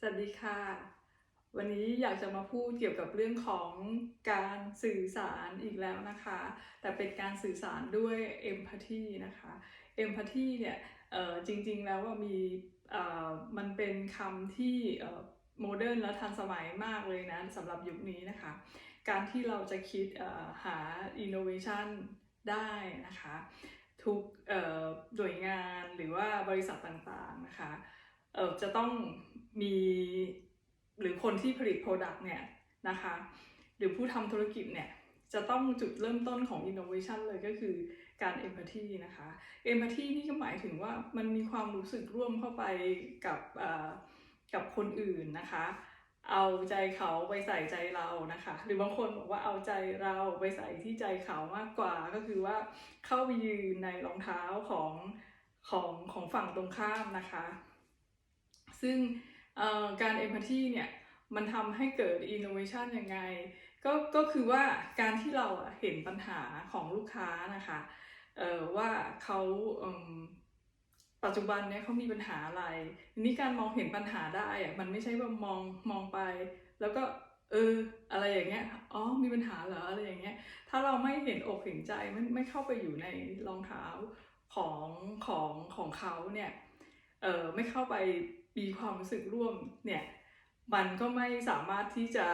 สวัสดีค่ะ วันนี้อยากจะมาพูดเกี่ยวกับเรื่องของการสื่อสารอีกแล้วนะคะ แต่เป็นการสื่อสารด้วย empathy นะคะ empathy เนี่ยจริงๆแล้วว่ามีมันเป็นคำที่โมเดิร์นและทันสมัยมากเลยนะสำหรับยุคนี้นะคะ การที่เราจะคิดหา innovation ได้นะคะ ทุกหน่วยงานหรือว่าบริษัทต่างๆนะคะ เออจะต้องมีหรือคนที่ผลิต Product เนี่ยนะคะหรือผู้ทำธุรกิจเนี่ยจะต้องจุดเริ่มต้นของ innovation เลยก็คือการ empathy นะคะ empathy นี่ก็หมายถึงว่ามันมีความรู้สึกร่วมเข้าไปกับกับคนอื่นนะคะ เอาใจเขาไปใส่ใจเรานะคะ หรือบางคนบอกว่าเอาใจเราไปใส่ที่ใจเขามากกว่า ก็คือว่าเข้าไปยืนในรองเท้าของของของฝั่งตรงข้ามนะคะ ซึ่งเอ่อการ empathy เนี่ยมันทำให้เกิด innovation ยังไงก็ก็คือว่าการที่เราเห็นปัญหาของลูกค้านะคะว่าเขาปัจจุบันเนี่ยเขามีปัญหาอะไรนี้การมองเห็นปัญหาได้อะมันไม่ใช่ว่ามองมองไป แล้วก็เอออะไรอย่างเงี้ยอ๋อมีปัญหาเหรออะไรอย่างเงี้ยถ้าเราไม่เห็นอกเห็นใจไม่ไม่เข้าไปอยู่ในรองเท้าของของของเขาเนี่ยเออไม่เข้าไป มีความรู้สึกร่วมเนี่ยมันก็ไม่สามารถที่จะ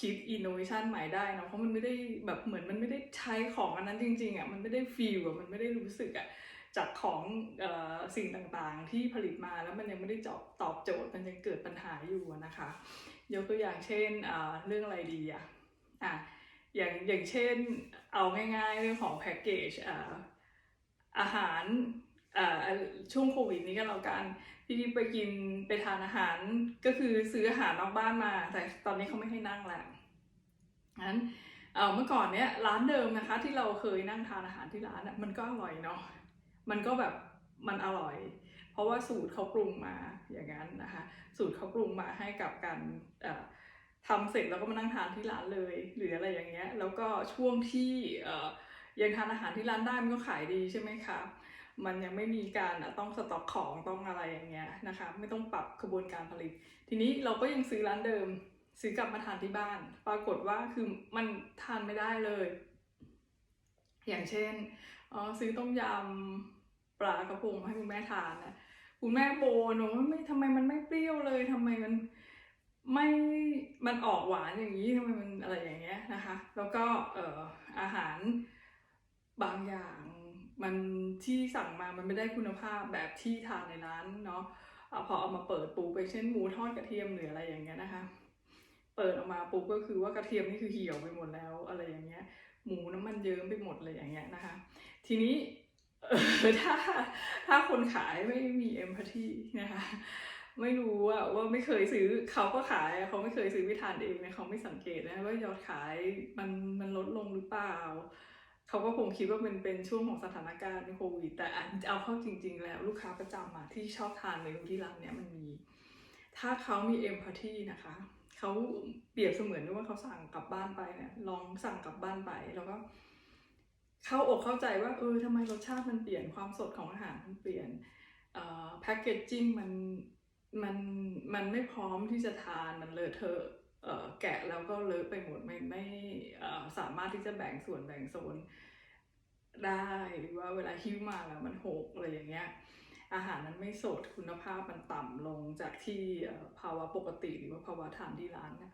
คิดอินโนเวชันใหม่ได้นะเพราะมันไม่ได้แบบเหมือนมันไม่ได้ใช้ของอันนั้นจริงๆอะมันไม่ได้ฟีลอะมันไม่ได้รู้สึกอะจากของอสิ่งต่างๆ ที่ผลิตมาแล้วมันยังไม่ได้ตอบโจทย์มันยังเกิดปัญหาอยู่นะคะ ยกตัวอย่างเช่นเรื่องอะไรดีอะอะอย่างอย่างเช่นเอาง่ายๆเรื่องของแพ็กเกจอาหาร ช่วงโควิดนี้ก็แล้วกันที่นี่ไปกินไปทานอาหารก็คือซื้ออาหารนอกบ้านมา แต่ตอนนี้เขาไม่ให้นั่งแล้วงั้นเมื่อก่อนเนี้ยร้านเดิมนะคะ ที่เราเคยนั่งทานอาหารที่ร้านน่ะมันก็อร่อยเนาะมันก็แบบมันอร่อย เพราะว่าสูตรเขาปรุงมาอย่างนั้นนะคะ สูตรเขาปรุงมาให้กับการทำเสร็จแล้วก็มานั่งทานที่ร้านเลยหรืออะไรอย่างเงี้ยแล้วก็ช่วงที่ยังทานอาหารที่ร้านได้มันก็ขายดีใช่ไหมคะ มันยังไม่มีการต้องสต็อกของต้องอะไรอย่างเงี้ยนะคะ ไม่ต้องปรับกระบวนการผลิต ทีนี้เราก็ยังซื้อร้านเดิม ซื้อกลับมาทานที่บ้าน ปรากฏว่าคือมันทานไม่ได้เลย อย่างเช่นอ๋อซื้อต้มยำปลากระพงให้คุณแม่ทานนะคุณแม่โบนบอกว่าไม่ทำไมมันไม่เปรี้ยวเลยทำไมมันไม่มันออกหวานอย่างนี้ทำไมมันอะไรอย่างเงี้ยนะคะ แล้วก็เอ่ออาหารบางอย่าง มันที่สั่งมามันไม่ได้คุณภาพแบบที่ทานในร้านเนาะอะพอเอามาเปิดปูไปเช่นหมูทอดกระเทียมหรืออะไรอย่างเงี้ยนะคะ เปิดออกมาปุ๊บก็คือว่ากระเทียมนี่คือเหี่ยวไปหมดแล้วอะไรอย่างเงี้ย หมูน้ำมันเยิ้มไปหมดเลยอย่างเงี้ยนะคะ ทีนี้ถ้าถ้าคนขายไม่มีเอมพัตตีนะคะ ไม่รู้ว่าว่าไม่เคยซื้อเขาก็ขายเขาไม่เคยซื้อไปทานเองนะเขาไม่สังเกตนะว่ายอดขายมันมันลดลงหรือเปล่า เขาก็คงคิดว่าเป็นเป็นช่วงของสถานการณ์โควิด แต่เอาเข้าจริง ๆ แล้วลูกค้าประจำอะที่ชอบทานเมนูที่ร้านเนี้ยมันมี ถ้าเขามีเอมพัตตีนะคะเขาเปรียบเสมือนว่าเขาสั่งกลับบ้านไปเนี่ยลองสั่งกลับบ้านไปแล้วก็เข้าอกเข้าใจว่าเออทำไมรสชาติมันเปลี่ยนความสดของอาหารมันเปลี่ยนแพ็กเกจจิ้งมันมันมันไม่พร้อมที่จะทานมันเลอะเทอะเอ่อ แกะแล้วก็เลอะไปหมดไม่ไม่สามารถที่จะแบ่งส่วนแบ่งโซนได้หรือว่าเวลาหิ้วมาแล้วมันหกอะไรอย่างเงี้ยอาหารนั้นไม่สดคุณภาพมันต่ำลงจากที่ภาวะปกติหรือว่าภาวะทานที่ร้านนะ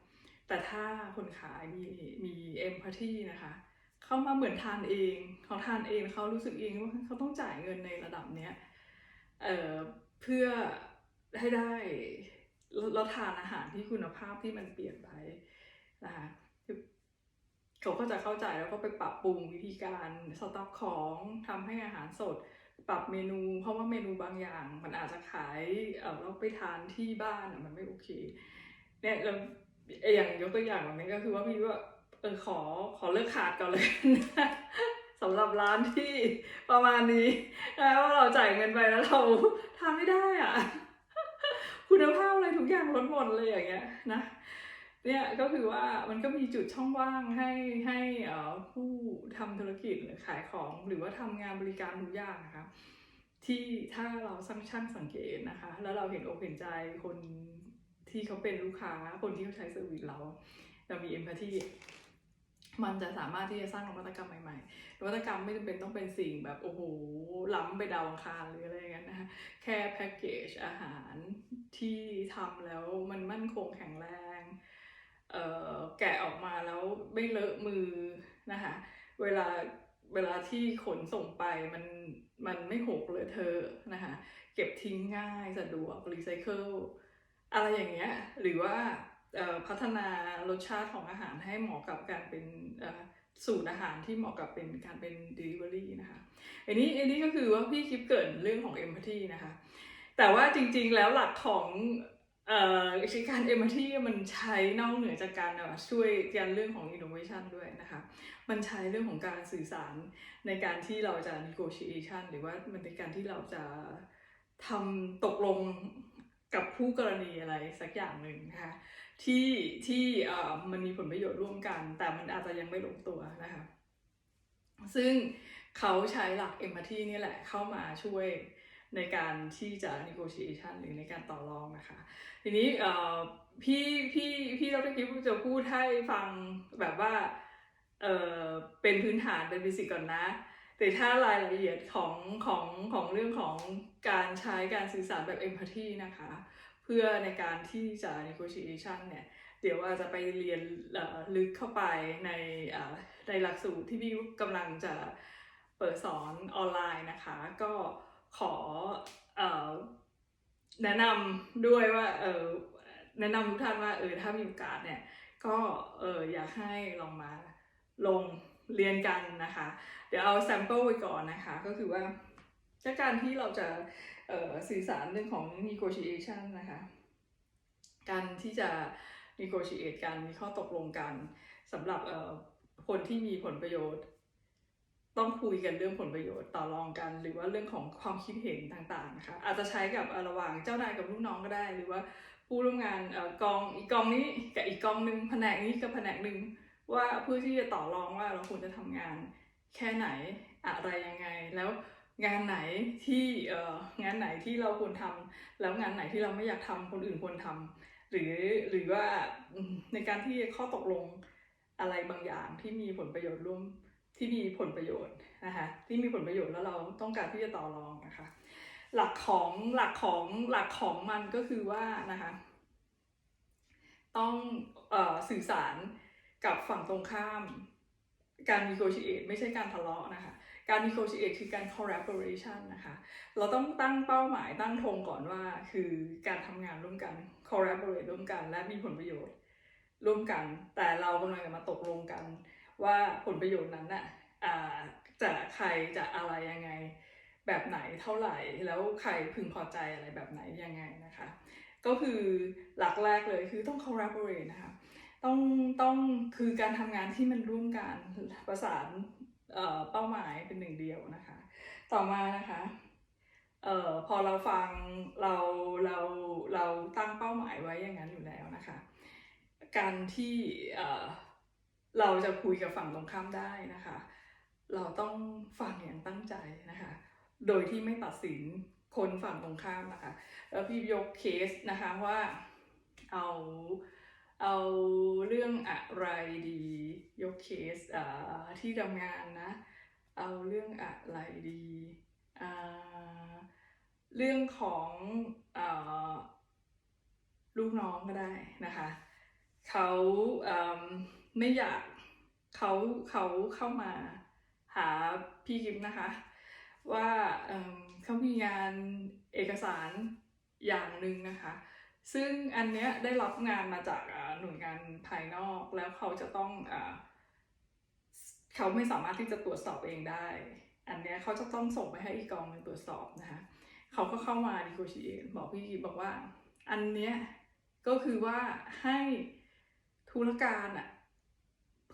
แต่ถ้าคนขายมีมีเอมพัตตีนะคะเขามาเหมือนทานเองเขาทานเองเขารู้สึกเองว่าเขาต้องจ่ายเงินในระดับเนี้ยเเพื่อให้ได้ เราทานอาหารที่คุณภาพที่มันเปลี่ยนไปนะคะเขาก็จะเข้าใจแล้วก็ไปปรับปรุงวิธีการสต็อกของทำให้อาหารสด ปรับเมนู เพราะว่าเมนูบางอย่าง มันอาจจะขายเราไปทานที่บ้านมันไม่โอเคเนี่ยเราอย่างยกตัวอย่างแบบนี้ก็คือว่าพี่ว่าเออขอขอเลิกขาดก่อนเลยสำหรับร้านที่ประมาณนี้นะว่าเราจ่ายเงินไปแล้วเราทานไม่ได้อะ คุณภาพ กอย่างลดหมดเลยอย่างเงี้ยนะเนี่ยก็คือว่ามันก็มีจุดช่องว่างให้ให้ผู้ทำธุรกิจหรือขายของหรือว่าทำงานบริการทุกอย่างนะคะที่ถ้าเราสร้างช่างสังเกตนะคะ แล้วเราเห็นอกเห็นใจคนที่เขาเป็นลูกค้าคนที่เขาใช้เซอร์วิสเราเรามีเอมพัตตีมันจะสามารถที่จะสร้างนวัตกรรมใหม่ๆ นวัตกรรมไม่จำเป็นต้องเป็นสิ่งแบบโอ้โหล้ำไปดาวอังคารหรืออะไรอย่างนั้นนะคะแค่แพ็กเกจอาหาร ที่ทำแล้วมันมั่นคงแข็งแรงเออแกะออกมาแล้วไม่เลอะมือนะคะเวลาเวลาที่ขนส่งไปมันมันไม่หกเลอะเทอนะคะเก็บทิ้งง่ายสะดวกรีไซเคิลอะไรอย่างเงี้ยหรือว่าพัฒนารสชาติของอาหารให้เหมาะกับการเป็นสูตรอาหารที่เหมาะกับเป็นการเป็น delivery นะคะอันนี้อันนี้ก็คือว่าพี่คลิปเกิดเรื่องของ empathy นะคะ แต่ว่าจริง ๆ แล้วหลักของเอ่อการ empathy มันใช้นอกเหนือจากการช่วยกันเรื่องของ innovation ด้วยนะคะ มันใช้เรื่องของการสื่อสารในการที่เราจะ negotiation หรือว่ามันในการที่เราจะทำตกลงกับผู้กรณีอะไรสักอย่างหนึ่งนะคะที่ที่เอ่อมันมีผลประโยชน์ร่วมกัน แต่มันอาจจะยังไม่ลงตัวนะคะ ซึ่งเขาใช้หลัก empathy นี่แหละเข้ามาช่วย ในการที่จะ negotiation หรือในการต่อรองนะคะ ทีนี้เอ่พี่พี่พี่ดรกิฟจะพูดให้ฟังแบบว่าเออเป็นพื้นฐานเป็นเบสิกก่อนนะ แต่ถ้ารายละเอียดของของของเรื่องของการใช้การสื่อสารแบบ empathy นะคะ เพื่อในการที่จะ negotiation เนี่ย เดี๋ยวอาจจะไปเรียนลึกเข้าไปในในหลักสูตรที่พี่กำลังจะเปิดสอนออนไลน์นะคะ ก็ ขออแนะนำด้วยว่าเออแนะนำทุกท่านว่าเออถ้ามีโอกาสเนี่ยก็เอออยากให้ลองมาลงเรียนกันนะคะ เดี๋ยวเอา sample ไว้ก่อนนะคะ ก็คือว่าจากการที่เราจะสื่อสารเรื่องของ negotiation นะคะ การที่จะ negotiate กันมีข้อตกลงกันสำหรับเออคนที่มีผลประโยชน์ ต้องคุยกันเรื่องผลประโยชน์ต่อรองกัน หรือว่าเรื่องของความคิดเห็นต่างๆนะคะอาจจะใช้กับระหว่างเจ้านายกับลูกน้องก็ได้ หรือว่าผู้ร่วมงานกองอีกกองนี้กับอีกกองหนึ่งแผนกนี้กับแผนกหนึ่งว่าเพื่อที่จะต่อรองว่าเราควรจะทำงานแค่ไหนอะไรยังไง แล้วงานไหนที่งานไหนที่เราควรทำแล้วงานไหนที่เราไม่อยากทำคนอื่นควรทำหรือหรือว่าในการที่ข้อตกลงอะไรบางอย่างที่มีผลประโยชน์ร่วม ที่มีผลประโยชน์นะคะที่มีผลประโยชน์แล้วเราต้องการที่จะต่อรองนะคะ หลักของหลักของหลักของมันก็คือว่านะคะต้องออสื่อสารกับฝั่งตรงข้าม การ negotiate ไม่ใช่การทะเลาะนะคะ การ negotiate คือการ collaboration นะคะ เราต้องตั้งเป้าหมายตั้งธงก่อนว่า คือการทำงานร่วมกัน collaborate ร่วมกัน และมีผลประโยชน์ร่วมกัน แต่เรากำลังจะมาตกลงกัน ว่าผลประโยชน์นั้นน่ะจะใครจะอะไรยังไง แบบไหนเท่าไหร่ แล้วใครพึงพอใจอะไรแบบไหนยังไงนะคะ ก็คือหลักแรกเลยคือต้อง collaborate นะคะต้องต้องคือการทำงานที่มันร่วมกันประสานเเป้าหมายเป็นหนึ่งเดียวนะคะ ต่อมานะคะเอ่อพอเราฟังเราเราเราตั้งเป้าหมายไว้อย่างนั้นอยู่แล้วนะคะ การที่ เราจะคุยกับฝั่งตรงข้ามได้นะคะ เราต้องฟังอย่างตั้งใจนะคะ โดยที่ไม่ตัดสินคนฝั่งตรงข้ามนะคะแล้วพี่ยกเคสนะคะว่าเอาเอาเรื่องอะไรดียกเคสอ่าที่ทำงานนะ เอาเรื่องอะไรดีอ่าเรื่องของอ่าลูกน้องก็ได้นะคะเขาอืม ไม่อยากเขาเขาเข้ามาหาพี่กิมนะคะ ว่าเเขามีงานเอกสารอย่างหนึ่งนะคะ ซึ่งอันเนี้ยได้รับงานมาจากหน่วยงานภายนอกแล้วเขาจะต้องอเขาไม่สามารถที่จะตรวจสอบเองได้ อันเนี้ยเขาจะต้องส่งไปให้อีกกองหนึงตรวจสอบนะคะเขาก็เข้ามา negotiate บอกพี่กิฟบอกว่า อันเนี้ยก็คือว่าให้ธุรการอะ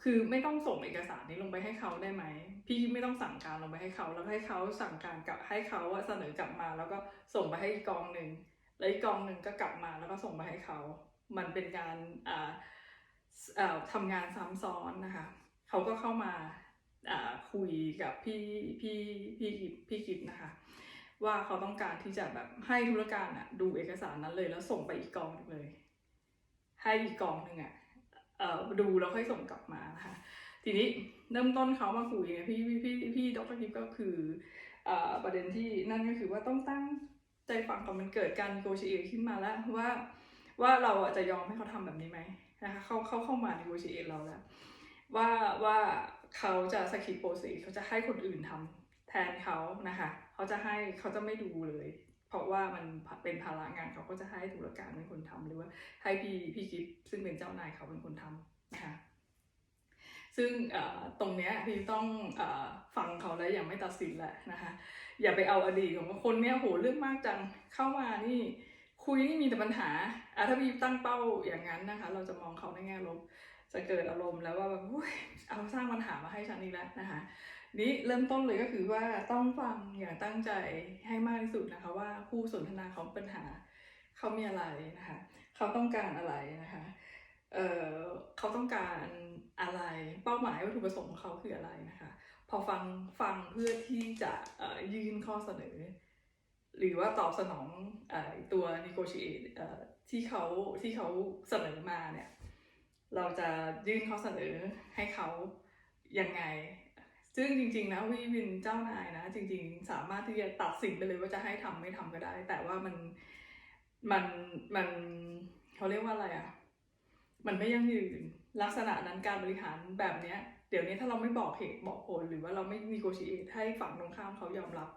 คือไม่ต้องส่งเอกสารนี้ลงไปให้เขาได้ไหม พี่ไม่ต้องสั่งการลงไปให้เขาแล้วให้เขาสั่งการกลับให้เขาอะเสนอกลับมา แล้วก็ส่งไปให้กองหนึ่งแล้วอีกกองหนึ่งก็กลับมาแล้วก็ส่งไปให้เขา มันเป็นการทำงานซ้ำซ้อนนะคะเขาก็เข้ามาคุยกับพี่พี่พี่กิพี่กิฟนะคะ ว่าเขาต้องการที่จะแบบให้ธุรการอะดูเอกสารนั้นเลยแล้วส่งไปอีกกองเลย ให้อีกกองหนึ่งอะ ดูแล้วค่อยส่งกลับมานะคะทีนี้เริ่มต้นเขามาคุยเนี่ยพี่พี่พี่พี่ดรกิฟก็คืออประเด็นที่นั่นก็คือว่าต้องตั้งใจฟังก่อนมันเกิดการโกชิเอขึ้นมาแล้วว่าว่าเราจะยอมให้เขาทำแบบนี้ไหมนะคะเขาเขาเข้ามาในโกชิเอเราแล้วว่าว่าเขาจะสกิปโปรเซีเขาจะให้คนอื่นทำแทนเขานะคะ เขาจะให้เขาจะไม่ดูเลย เพราะว่ามันเป็นภาระงานเขาก็จะให้ธุรการเป็นคนทำหรือว่าให้พี่พี่กิฟซึ่งเป็นเจ้านายเขาเป็นคนทำนะคะซึ่งตรงเนี้ยพี่ต้องอฟังเขาแล้วอย่างไม่ตัดสินแหละนะคะอย่าไปเอาอดีตของคนเนี้ยโหเรื่องมากจังเข้ามานี่คุยนี่มีแต่ปัญหาอะถ้าพี่ตั้งเป้าอย่างนั้นนะคะ เราจะมองเขาในแง่ลบจะเกิดอารมณ์แล้วว่าแบบเอาสร้างปัญหามาให้ฉันอีกแล้วนะคะ นี้เริ่มต้นเลยก็คือว่าต้องฟังอย่างตั้งใจให้มากที่สุดนะคะ ว่าคู่สนทนาเขาปัญหาเขามีอะไรนะคะเขาต้องการอะไรนะคะเเขาต้องการอะไรเป้าหมายวัตถุประสงค์ของเขาคืออะไรนะคะ พอฟังฟังเพื่อที่จะยื่นข้อเสนอ หรือว่าตอบสนองอตัว negotiate เอที่เขาที่เขาเสนอมาเนี่ยเราจะยื่นข้อเสนอให้เขายังไง ซึ่งจริงๆนะวิวินเจ้านายนะ จริง ๆ สามารถที่จะตัดสินไปเลยว่าจะให้ทำไม่ทำก็ได้ แต่ว่ามันมันมันเขาเรียกว่าอะไรอะ่ะ มันไม่ยั่งยืนลักษณะนั้นการบริหารแบบเนี้ย เดี๋ยวนี้ถ้าเราไม่บอกเหตุบอกผลหรือว่าเราไม่มีโกชิเอทให้ฝั่งตรงข้ามเขายอมรับ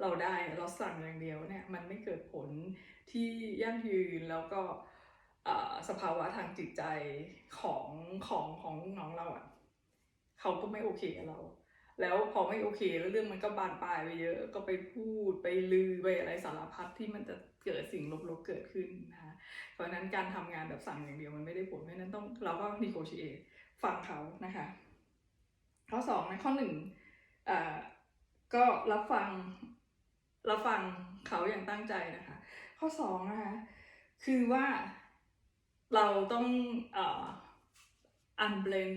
เราได้เราสั่งอย่างเดียวเนี่ยมันไม่เกิดผลที่ยั่งยืนแล้วก็อ่อสภาวะทางจิตใจของของของน้องเราอะ่ะเขาก็ไม่โอเคกับเรา แล้วพอไม่โอเคแล้วเรื่องมันก็บานปลายไปเยอะ ก็ไปพูดไปลือไปอะไรสารพัดที่มันจะเกิดสิ่งลบๆเกิดขึ้นนะคะเพราะฉะนั้นการทำงานแบบสั่งอย่างเดียวมันไม่ได้ผลเพราะฉะนั้นต้องเราก็นีโกชิเอฟังเขานะคะ ข้อสองนะข้อหนึ่งอ่าก็รับฟังรับฟังเขาอย่างตั้งใจนะคะ ข้อสองนะคะคือว่าเราต้องเอ่ออันเบลน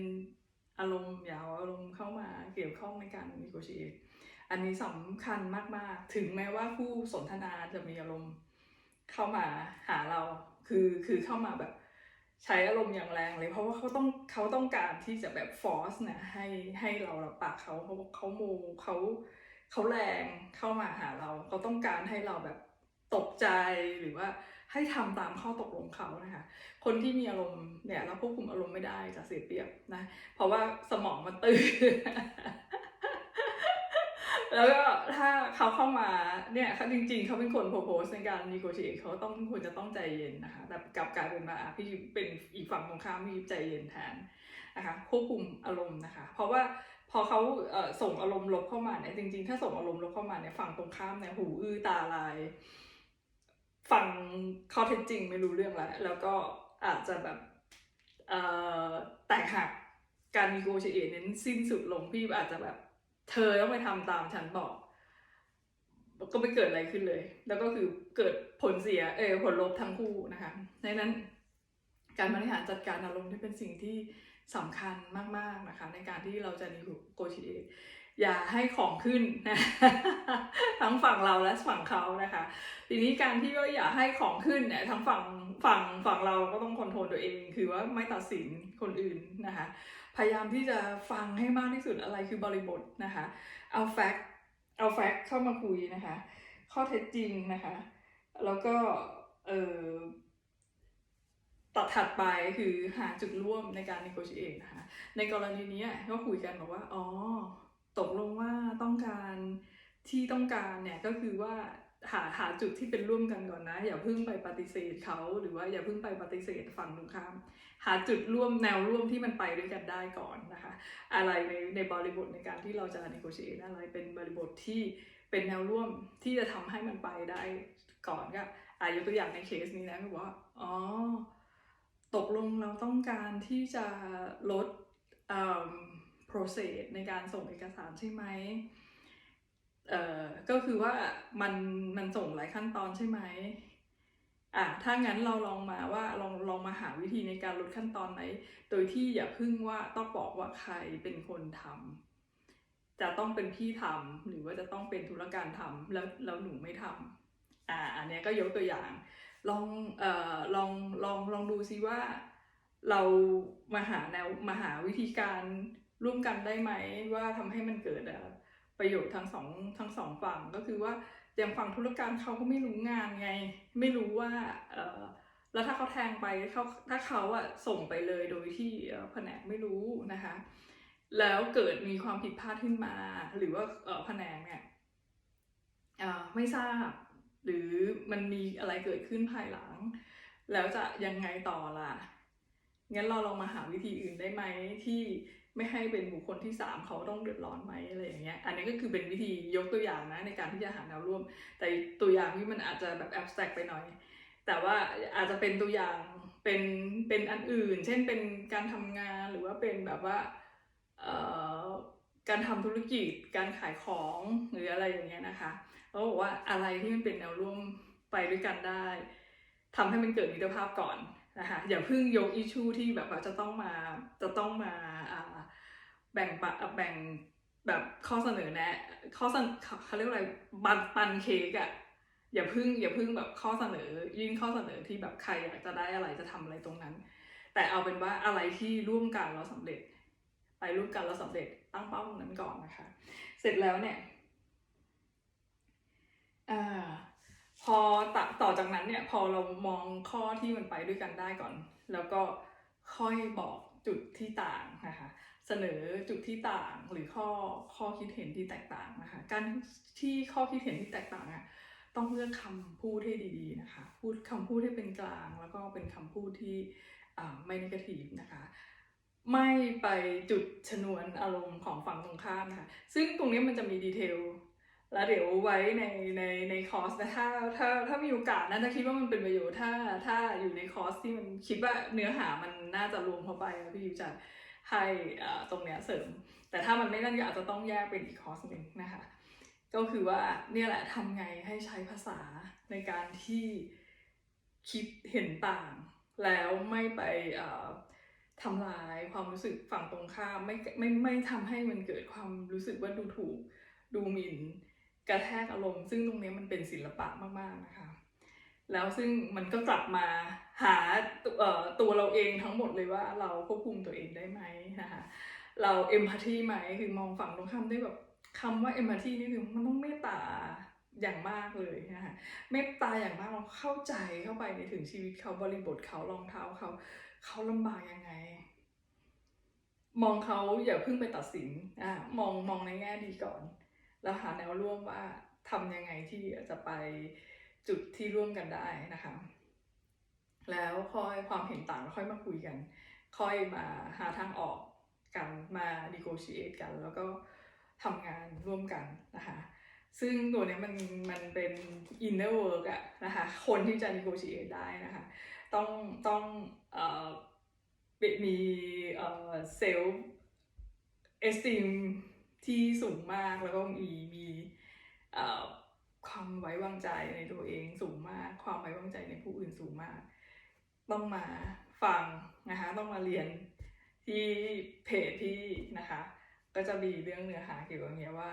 อารมณ์อย่าวอารมณ์เข้ามาเกี่ยวข้องในการ negotiate อันนี้สำคัญมาก ๆ ถึงแม้ว่าคู่สนทนาจะมีอารมณ์เข้ามาหาเรา คือคือเข้ามาแบบใช้อารมณ์อย่างแรงเลย เพราะว่าเขาต้องเขาต้องการที่จะแบบ force เนี่ยให้ให้เรารับปากเขาเพราะว่าเขาโมเขาเขาแรงเข้ามาหาเราเขาต้องการให้เราแบบ ตกใจหรือว่าให้ทำตามข้อตกลงเขานะคะ คนที่มีอารมณ์เนี่ยเราควบคุมอารมณ์ไม่ได้จะเสียเปรียบนะ เพราะว่าสมองมันตื่น แล้วก็ถ้าเขาเข้ามาเนี่ยจริงๆ เขาเป็นคนโพสในการนีโกชิเอเขาต้องควรจะต้องใจเย็นนะคะ แต่กลับกลายเป็นมาอะพี่เป็นอีกฝั่งตรงข้ามพี่ใจเย็นแทนนะคะควบคุมอารมณ์นะคะ เพราะว่าพอเขาส่งอารมณ์ลบเข้ามาเนี่ยจริง ๆ ถ้าส่งอารมณ์ลบเข้ามาเนี่ยฝั่งตรงข้ามเนี่ยหูอื้อตาลาย ฟังข้อเท็จจริงไม่รู้เรื่องแล้ว แล้วก็อาจจะแบบเอ่อแตกหักการมีโกชเอเน้นสิ้นสุดลงพี่อาจจะแบบ เธอต้องไปทำตามฉันบอก ก็ไม่เกิดอะไรขึ้นเลย แล้วก็คือเกิดผลเสียเออผลลบทั้งคู่นะคะดังนั้น การบริหารจัดการอารมณ์ที่เป็นสิ่งที่สำคัญมากๆนะคะ ในการที่เราจะมีโกชิเอ อย่าให้ของขึ้นนะทั้งฝั่งเราและฝั่งเขานะคะ ทีนี้การที่ว่าอย่าให้ของขึ้นเนี่ยทั้งฝั่งฝั่งฝั่งเราก็ต้องคอนโทรลตัวเอง คือว่าไม่ตัดสินคนอื่นนะคะ พยายามที่จะฟังให้มากที่สุดอะไรคือบริบทนะคะ เอาแฟกต์เอาแฟกต์เข้ามาคุยนะคะ ข้อเท็จจริงนะคะ แล้วก็เอ่อตัดถัดไปคือหาจุดร่วมในการ negotiate นะคะ ในกรณีนี้ก็คุยกันบอกว่า อ๋อ ตกลงว่าต้องการที่ต้องการเนี่ยก็คือว่าหาหาจุดที่เป็นร่วมกันก่อนนะ อย่าเพิ่งไปปฏิเสธเขาหรือว่าอย่าเพิ่งไปปฏิเสธฝั่งตรงข้าม หาจุดร่วมแนวร่วมที่มันไปด้วยกันได้ก่อนนะคะ อะไรในในบริบทในการที่เราจะ negotiate อะไรเป็นบริบทที่เป็นแนวร่วมที่จะทำให้มันไปได้ก่อนก็อายกตัวอย่างในเคสนี้นะก็บอกว่าอ๋อตกลงเราต้องการที่จะลดอ่อ process ในการส่งเอกสารใช่ไหมเอ่อก็คือว่ามันมันส่งหลายขั้นตอนใช่ไหมอะถ้างั้นเราลองมาว่าลองลองมาหาวิธีในการลดขั้นตอนไหน โดยที่อย่าพึ่งว่าต้องบอกว่าใครเป็นคนทจะต้องเป็นพี่ทำหรือว่าจะต้องเป็นธุรการทำแล้วแล้วหนูไม่ทำอ่าอันเนี้ยก็ยกตัวอย่าง ลองเอ่อลองลองลองดูซิว่า เรามาหาแนวมาหาวิธีการ ร่วมกันได้ไหมว่าทำให้มันเกิดประโยชน์ทั้งสองทั้งสองฝั่งก็คือว่าอย่างฝั่งธุรการเขาก็ไม่รู้งานไง ไม่รู้ว่าแล้วถ้าเขาแทงไปเขาถ้าเขาอะส่งไปเลยโดยที่แผนกไม่รู้นะคะ แล้วเกิดมีความผิดพลาดขึ้นมา หรือว่าแผนกเนี่ยไม่ทราบหรือมันมีอะไรเกิดขึ้นภายหลัง แล้วจะยังไงต่อล่ะ งั้นเราลองมาหาวิธีอื่นได้ไหมที่ ไม่ให้เป็นบุคคลที่สามเขาต้องเดือดร้อนไหมอะไรอย่างเงี้ย อันนี้ก็คือเป็นวิธียกตัวอย่างนะในการที่จะหาแนวร่วม แต่ตัวอย่างที่มันอาจจะแบบแอบสแต็กไปหน่อย แต่ว่าอาจจะเป็นตัวอย่างเป็นเป็นอันอื่น เช่นเป็นการทำงานหรือว่าเป็นแบบว่าการทำธุรกิจ การขายของหรืออะไรอย่างเงี้ยนะคะเขาบอกว่าอะไรที่มันเป็นแนวร่วมไปด้วยกันได้ทำให้มันเกิดมิตรภาพก่อนนะคะอย่าเพิ่งยกอิชูที่แบบว่าจะต้องมาจะต้องมาา แบ่งปะแบ่งแบบข้อเสนอแนะข้อเสนอเขาเรียกอะไรบันปันเค้กอะอย่าพึ่งอย่าพึ่งแบบข้อเสนอ ยื่นข้อเสนอที่แบบใครอยากจะได้อะไรจะทำอะไรตรงนั้น แต่เอาเป็นว่าอะไรที่ร่วมกันแล้วสำเร็จ ไปร่วมกันแล้วสำเร็จตั้งเป้าตรงนั้นก่อนนะคะ เสร็จแล้วเนี่ยอพอตต่อจากนั้นเนี่ยพอเรามองข้อที่มันไปด้วยกันได้ก่อน แล้วก็ค่อยบอกจุดที่ต่างนะคะ เสนอจุดที่ต่างหรือข้อข้อคิดเห็นที่แตกต่างนะคะ การที่ข้อคิดเห็นที่แตกต่างอะต้องเลือกคำพูดให้ดีๆนะคะ พูดคำพูดให้เป็นกลาง แล้วก็เป็นคำพูดที่อ่าไม่นิกทีฟนะคะ ไม่ไปจุดชนวนอารมณ์ของฝั่งตรงข้ามนะคะซึ่งตรงนี้มันจะมีดีเทลแล้วเดี๋ยวไว้ในในในคอร์สนะถ้าถ้าถ้ามีโอกาสน่าจะคิดว่ามันเป็นประโยชน์ถ้าถ้าอยู่ในคอร์สที่มันคิดว่าเนื้อหามันน่าจะรวมเข้าไปอะพี่ยูจะ ให้ตรงเนี้ยเสริม แต่ถ้ามันไม่นั่นก็อาจจะต้องแยกเป็นอีกคอร์สหนึ่งนะคะ ก็คือว่าเนี่ยแหละทำไงให้ใช้ภาษาในการที่คิดเห็นต่าง แล้วไม่ไปทำลายความรู้สึกฝั่งตรงข้ามไม่ไม่ไม่ทำให้มันเกิดความรู้สึกว่าดูถูกดูหมิ่นกระแทกอารมณ์ ซึ่งตรงนี้มันเป็นศิลปะมากๆนะคะ แล้วซึ่งมันก็กลับมาหาตัวเอ่อตัวเราเองทั้งหมดเลยว่าเราควบคุมตัวเองได้ไหมนะคะเราเอมพัตตีไหมคือมองฝั่งตรงข้ามได้แบบคำว่าเอมพัตตีนี่คือมันต้องเมตตาอย่างมากเลยนะคะเมตตาอย่างมากเราเข้าใจเข้าไปในถึงชีวิตเขาบริบทเขารองเท้าเขาเขาลำบากยังไง มองเขาอย่าเพิ่งไปตัดสินอะมองมองในแง่ดีก่อน แล้วหาแนวร่วมว่าทำยังไงที่จะไป จุดที่ร่วมกันได้นะคะ แล้วค่อยความเห็นต่างค่อยมาคุยกัน ค่อยมาหาทางออกกันมา negotiate กัน แล้วก็ทำงานร่วมกันนะคะ ซึ่งตัวนี้มันมันเป็น inner work อะนะคะ คนที่จะ negotiate ได้นะคะ ต้องต้องเอ่อมีเอ่อ self esteem ที่สูงมากแล้วก็มีมีเอ่อ ความไว้วางใจในตัวเองสูงมาก ความไว้วางใจในผู้อื่นสูงมาก ต้องมาฟังนะคะต้องมาเรียนที่เพจที่นะคะ ก็จะมีเรื่องเนื้อหาเกี่ยวกับเนี้ยว่า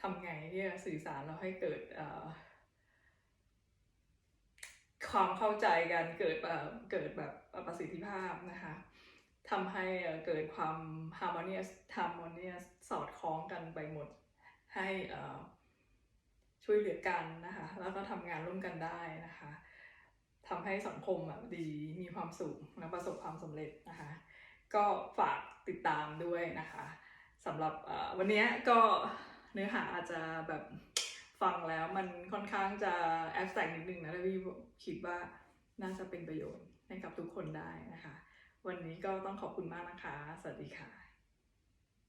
ทำไงที่จะสื่อสารเราให้เกิดความเข้าใจกันเกิดแบบเกิดแบบประสิทธิภาพนะคะทำให้เกิดความ harmonious harmonious สอดคล้องกันไปหมดให้อ่อ ช่วยเหลือกันนะคะ แล้วก็ทำงานร่วมกันได้นะคะทำให้สังคมแบบดีมีความสุขและประสบความสำเร็จนะคะ ก็ฝากติดตามด้วยนะคะสำหรับวันนี้ก็เนื้อหาอาจจะแบบฟังแล้วมันค่อนข้างจะแอบแ c t นิดนึงนะแต่พี่คิดว่าน่าจะเป็นประโยชน์ให้กับทุกคนได้นะคะ วันนี้ก็ต้องขอบคุณมากนะคะ สวัสดีค่ะ